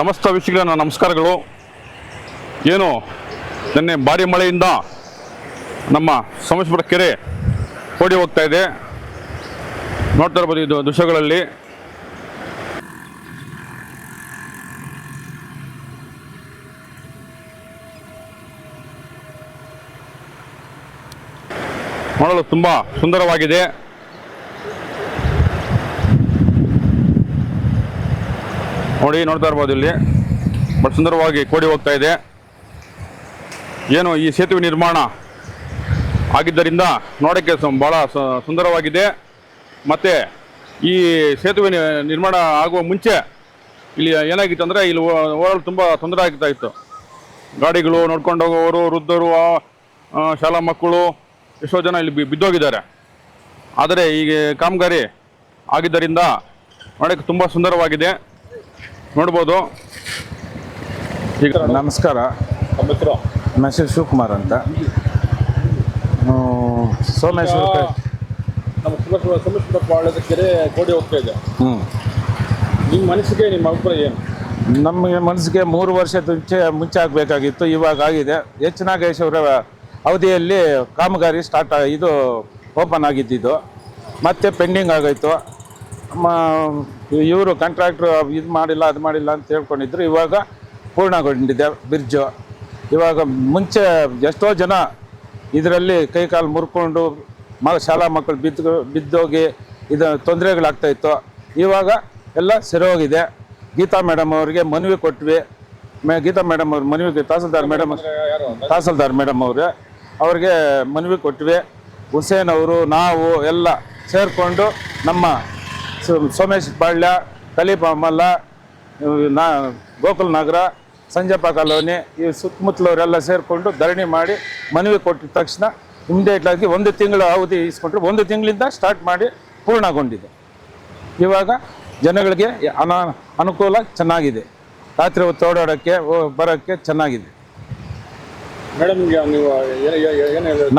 ಸಮಸ್ತ ವೀಕ್ಷಕರ ನಮಸ್ಕಾರಗಳು. ಏನು, ನಿನ್ನೆ ಭಾರಿ ಮಳೆಯಿಂದ ನಮ್ಮ ಸೋಮೇಶ್ವರ ಕೆರೆ ಓಡಿ ಹೋಗ್ತಾ ಇದೆ. ನೋಡ್ತಾ ಇರ್ಬೋದು ಇದು ದೃಶ್ಯಗಳಲ್ಲಿ. ನೋಡಲು ತುಂಬ ಸುಂದರವಾಗಿದೆ. ನೋಡಿ, ನೋಡ್ತಾ ಇರ್ಬೋದು ಇಲ್ಲಿ. ಬಟ್ ಸುಂದರವಾಗಿ ಕೋಡಿ ಹೋಗ್ತಾ ಇದೆ. ಏನು ಈ ಸೇತುವೆ ನಿರ್ಮಾಣ ಆಗಿದ್ದರಿಂದ ನೋಡೋಕ್ಕೆ ಭಾಳ ಸುಂದರವಾಗಿದೆ. ಮತ್ತು ಈ ಸೇತುವೆ ನಿರ್ಮಾಣ ಆಗುವ ಮುಂಚೆ ಇಲ್ಲಿ ಏನಾಗಿತ್ತು ಅಂದರೆ ಇಲ್ಲಿ ಓಡಲು ತುಂಬ ತೊಂದರೆ ಆಗ್ತಾ ಇತ್ತು. ಗಾಡಿಗಳು ನೋಡ್ಕೊಂಡು ಹೋಗೋರು, ವೃದ್ಧರು ಶಾಲಾ ಮಕ್ಕಳು ಎಷ್ಟೋ ಜನ ಇಲ್ಲಿ ಬಿದ್ದೋಗಿದ್ದಾರೆ. ಆದರೆ ಈಗ ಕಾಮಗಾರಿ ಆಗಿದ್ದರಿಂದ ನೋಡೋಕ್ಕೆ ತುಂಬ ಸುಂದರವಾಗಿದೆ. ನೋಡ್ಬೋದು. ಈಗ ನಮಸ್ಕಾರ. ನಮ್ಮ ಹೆಸರು ಶಿವಕುಮಾರ್ ಅಂತ. ಸೋಮೇಶ್ವರ ನಮ್ಮ ಸೋಮೇಶ್ವರ ಪಾಳ್ಯದ ಕೆರೆ ಕೋಡಿ ಹೋಗ್ತಾ ಇದೆ. ಹ್ಞೂ ನಿಮ್ಮ ಮನಸ್ಸಿಗೆ ನಿಮ್ಮ ಅಭಿಪ್ರಾಯ ಏನು? ನಮಗೆ ಮನಸ್ಸಿಗೆ ಮೂರು ವರ್ಷದ ಮುಂಚೆ ಮುಂಚೆ ಆಗಬೇಕಾಗಿತ್ತು ಇವಾಗ ಆಗಿದೆ. ಎಚ್ ನಾಗೇಶ್ವರ ಅವಧಿಯಲ್ಲಿ ಕಾಮಗಾರಿ ಸ್ಟಾರ್ಟ್ ಇದು ಓಪನ್ ಆಗಿದ್ದಿದ್ದು. ಮತ್ತೆ ಪೆಂಡಿಂಗ್ ಆಗೋಯ್ತು. ಇವರು ಕಾಂಟ್ರಾಕ್ಟ್ರು ಇದು ಮಾಡಿಲ್ಲ, ಅದು ಮಾಡಿಲ್ಲ ಅಂತ ಹೇಳ್ಕೊಂಡಿದ್ರು. ಇವಾಗ ಪೂರ್ಣಗೊಂಡಿದೆ ಬ್ರಿಡ್ಜು ಇವಾಗ ಮುಂಚೆ ಎಷ್ಟೋ ಜನ ಇದರಲ್ಲಿ ಕೈಕಾಲು ಮುರ್ಕೊಂಡು ಮ, ಶಾಲಾ ಮಕ್ಕಳು ಬಿದ್ದು, ಬಿದ್ದೋಗಿ ಇದು ತೊಂದರೆಗಳಾಗ್ತಾಯಿತ್ತು ಇವಾಗ ಎಲ್ಲ ಸರಿಯೋಗಿದೆ ಗೀತಾ ಮೇಡಮ್ ಅವರಿಗೆ ಮನವಿ ಕೊಟ್ವಿ. ಮೇ, ಗೀತಾ ಮೇಡಮ್ ಅವ್ರ ಮನವಿ ತಹಸೀಲ್ದಾರ್ ಮೇಡಮ್ ತಹಸೀಲ್ದಾರ್ ಮೇಡಮ್ ಅವರು ಅವ್ರಿಗೆ ಮನವಿ ಕೊಟ್ವಿ. ಹುಸೇನ್ ಅವರು, ನಾವು ಎಲ್ಲ ಸೇರಿಕೊಂಡು ನಮ್ಮ ಸೋಮೇಶ್ ಪಾಳ್ಯ ಖಲೀಫ್ ಮಲ್ಲ ನಾ ಗೋಕುಲ್ ನಗರ ಸಂಜಪ್ಪ ಕಾಲೋನಿ ಈ ಸುತ್ತಮುತ್ತಲವರೆಲ್ಲ ಸೇರಿಕೊಂಡು ಧರಣಿ ಮಾಡಿ ಮನವಿ ಕೊಟ್ಟಿದ ತಕ್ಷಣ ಇಮಿಡಿಯೇಟ್ ಆಗಿ ಒಂದು ತಿಂಗಳ ಅವಧಿ ಇಸ್ಕೊಂಡ್ರು. ಒಂದು ತಿಂಗಳಿಂದ ಸ್ಟಾರ್ಟ್ ಮಾಡಿ ಪೂರ್ಣಗೊಂಡಿದೆ. ಇವಾಗ ಜನಗಳಿಗೆ ಅನಾ ಅನುಕೂಲ ಚೆನ್ನಾಗಿದೆ. ರಾತ್ರಿ ಹೊತ್ತು ಓಡಾಡೋಕ್ಕೆ ಬರೋಕ್ಕೆ ಚೆನ್ನಾಗಿದೆ. ಮೇಡಮ್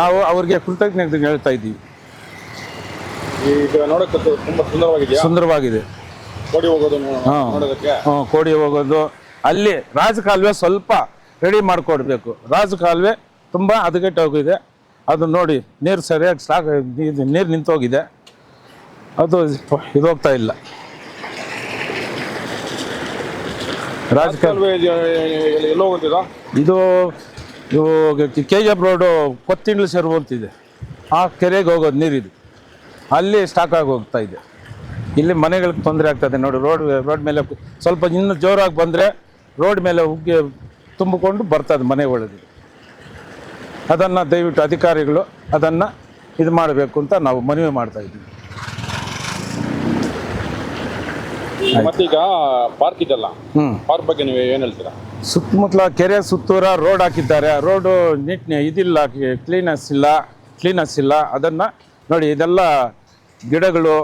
ನಾವು ಅವ್ರಿಗೆ ಕೃತಜ್ಞತೆ ಹೇಳ್ತಾ ಇದ್ದೀವಿ. ಈಗ ನೋಡಕ್ಕೆ ತುಂಬ ಸುಂದರವಾಗಿದೆಯಾ ಸುಂದರವಾಗಿದೆ ಕೋಡಿ ಹೋಗೋದು ಹಾ. ನೋಡೋದಕ್ಕೆ ಹ್ಮ್, ಕೋಡಿ ಹೋಗೋದು ಅಲ್ಲಿ ರಾಜಕಾಲುವೆ ಸ್ವಲ್ಪ ರೆಡಿ ಮಾಡಿಕೊಡ್ಬೇಕು ರಾಜಕಾಲುವೆ ತುಂಬ ಹದಗೆಟ್ಟೋಗಿದೆ ಅದು ನೋಡಿ ನೀರು ಸರಿಯಾಗಿ ಸಾಕ ಇದು ನೀರು ನಿಂತೋಗಿದೆ ಅದು ಇದು ಹೋಗ್ತಾ ಇಲ್ಲ ರಾಜಕಾಲುವೆ ಕಾಲುವೆ ಎಲ್ಲೋ ಇದು K G F road Kothindlu ಸೆರ್ವು ಅಂತಿದೆ ಆ ಕೆರೆಗೆ ಹೋಗೋದು ನೀರಿದು ಅಲ್ಲಿ ಸ್ಟಾಕ್ ಆಗಿ ಹೋಗ್ತಾ ಇದೆ. ಇಲ್ಲಿ ಮನೆಗಳಿಗೆ ತೊಂದರೆ ಆಗ್ತದೆ. ನೋಡಿ ರೋಡ್ ರೋಡ್ ಮೇಲೆ ಸ್ವಲ್ಪ ಇನ್ನೂ ಜೋರಾಗಿ ಬಂದರೆ ರೋಡ್ ಮೇಲೆ ಉಗ್ಗಿ ತುಂಬಿಕೊಂಡು ಬರ್ತದೆ ಮನೆ ಒಳಗೆ. ಅದನ್ನು ದಯವಿಟ್ಟು ಅಧಿಕಾರಿಗಳು ಅದನ್ನು ಇದು ಮಾಡಬೇಕು ಅಂತ ನಾವು ಮನವಿ ಮಾಡ್ತಾ ಇದ್ದೀವಿ. ಮತ್ತೀಗ ಪಾರ್ಕ್ ಇದೆಲ್ಲ ಹ್ಞೂ ಪಾರ್ಕ್ ಬಗ್ಗೆ ನೀವು ಏನು ಹೇಳ್ತೀರಾ? ಸುತ್ತಮುತ್ತಲ ಕೆರೆ ಸುತ್ತೂರ ರೋಡ್ ಹಾಕಿದ್ದಾರೆ. ರೋಡು ನೀಟ್ ಇದಿಲ್ಲ ಕ್ಲೀನಸ್ ಇಲ್ಲ ಕ್ಲೀನಸ್ ಇಲ್ಲ. ಅದನ್ನು ನೋಡಿ ಇದೆಲ್ಲ ಗಿಡಗಳು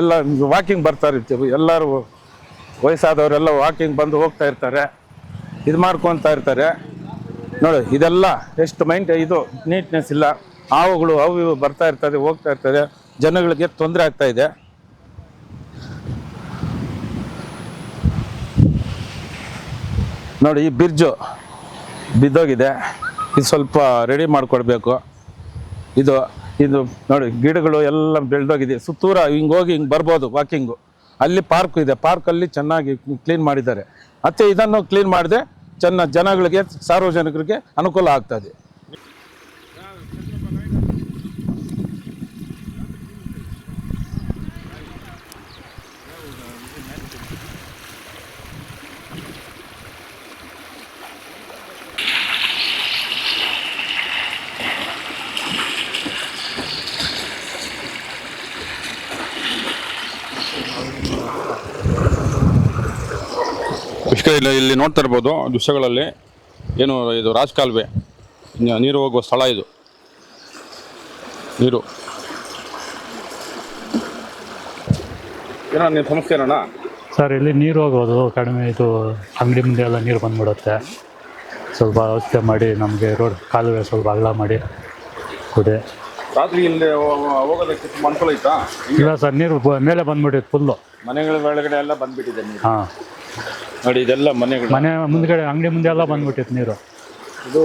ಎಲ್ಲ ವಾಕಿಂಗ್ ಬರ್ತಾ ಇರ್ತೀವಿ. ಎಲ್ಲರೂ ವಯಸ್ಸಾದವರೆಲ್ಲ ವಾಕಿಂಗ್ ಬಂದು ಹೋಗ್ತಾ ಇರ್ತಾರೆ. ಇದು ಮಾಡ್ಕೊತಾ ಇರ್ತಾರೆ. ನೋಡಿ, ಇದೆಲ್ಲ ಎಷ್ಟು ಮೈಂಡ್ ಇದು ನೀಟ್ನೆಸ್ ಇಲ್ಲ. ಹಾವುಗಳು ಅವು ಇವು ಬರ್ತಾ ಇರ್ತದೆ, ಹೋಗ್ತಾ ಇರ್ತದೆ. ಜನಗಳಿಗೆ ತೊಂದರೆ ಆಗ್ತಾ ಇದೆ. ನೋಡಿ, ಈ ಬ್ರಿಡ್ಜು ಬಿದ್ದೋಗಿದೆ. ಇದು ಸ್ವಲ್ಪ ರೆಡಿ ಮಾಡಿಕೊಡ್ಬೇಕು. ಇದು ಇದು ನೋಡಿ ಗಿಡಗಳು ಎಲ್ಲ ಬೆಳೆದೋಗಿದೆ. ಸುತ್ತೂರ ಹಿಂಗೆ ಹೋಗಿ ಹಿಂಗೆ ಬರ್ಬೋದು ವಾಕಿಂಗು ಅಲ್ಲಿ ಪಾರ್ಕ್ ಇದೆ. ಪಾರ್ಕಲ್ಲಿ ಚೆನ್ನಾಗಿ ಕ್ಲೀನ್ ಮಾಡಿದ್ದಾರೆ. ಮತ್ತು ಇದನ್ನು ಕ್ಲೀನ್ ಮಾಡಿದ್ರೆ ಚೆನ್ನ ಜನಗಳಿಗೆ, ಸಾರ್ವಜನಿಕರಿಗೆ ಅನುಕೂಲ ಆಗ್ತದೆ. ಇಲ್ಲಿ ಇಲ್ಲಿ ನೋಡ್ತಾ ಇರ್ಬೋದು ದೃಶ್ಯಗಳಲ್ಲಿ ಏನು ಇದು ರಾಜಕಾಲುವೆ. ನೀರು ಹೋಗುವ ಸ್ಥಳ ಇದು. ನೀರು. ಏನೋ ನಿಮ್ಮ ಸಮಸ್ಯೆ ಏನಣ್ಣ ಸರ್ ಇಲ್ಲಿ ನೀರು ಹೋಗೋದು ಕಡಿಮೆ ಇದು ಅಂಗಡಿ ಮುಂದೆ ಎಲ್ಲ ನೀರು ಬಂದ್ಬಿಡುತ್ತೆ. ಸ್ವಲ್ಪ ವ್ಯವಸ್ಥೆ ಮಾಡಿ ನಮಗೆ ರೋಡ್ ಕಾಲುವೆ ಸ್ವಲ್ಪ ಅಗಲ ಮಾಡಿ ಕೊಡಿ. ರಾತ್ರಿ ಇಲ್ಲಿ ಹೋಗೋದಕ್ಕೆ ತುಂಬ ಅನುಕೂಲ ಐತಾ ಇಲ್ಲ ಸರ್ ನೀರು ಬ- ಮೇಲೆ ಬಂದ್ಬಿಟ್ಟಿತ್ತು ಫುಲ್ಲು ಮನೆಗಳ ಒಳಗಡೆ ಎಲ್ಲ ಬಂದ್ಬಿಟ್ಟಿದೆ ನೀರು. ಹಾಂ. ನೋಡಿ ಇದೆಲ್ಲ ಮನೆಗಳು. ಮನೆ ಮುಂದ್ಗಡೆ ಅಂಗಡಿ ಮುಂದೆ ಎಲ್ಲ ಬಂದ್ಬಿಟ್ಟಿತ್ತು ನೀರು. ಇದು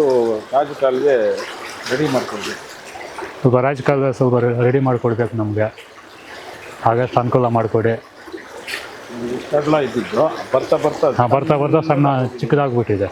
ರಾಜಕಾಲಿಗೆ ರೆಡಿ ಮಾಡ್ಕೊಳ್ಬೇಕು ಸ್ವಲ್ಪ ರಾಜಕಾಲ ಸ್ವಲ್ಪ ರೆಡಿ ಮಾಡ್ಕೊಡ್ಬೇಕು ನಮಗೆ. ಆಗಷ್ಟು ಅನುಕೂಲ ಮಾಡಿಕೊಡಿ. ಕಡಲ ಇದ್ದಿದ್ದು. ಬರ್ತಾ ಬರ್ತಾ ಹಾಂ ಬರ್ತಾ ಬರ್ತಾ ಸಣ್ಣ ಚಿಕ್ಕದಾಗ್ಬಿಟ್ಟಿದೆ.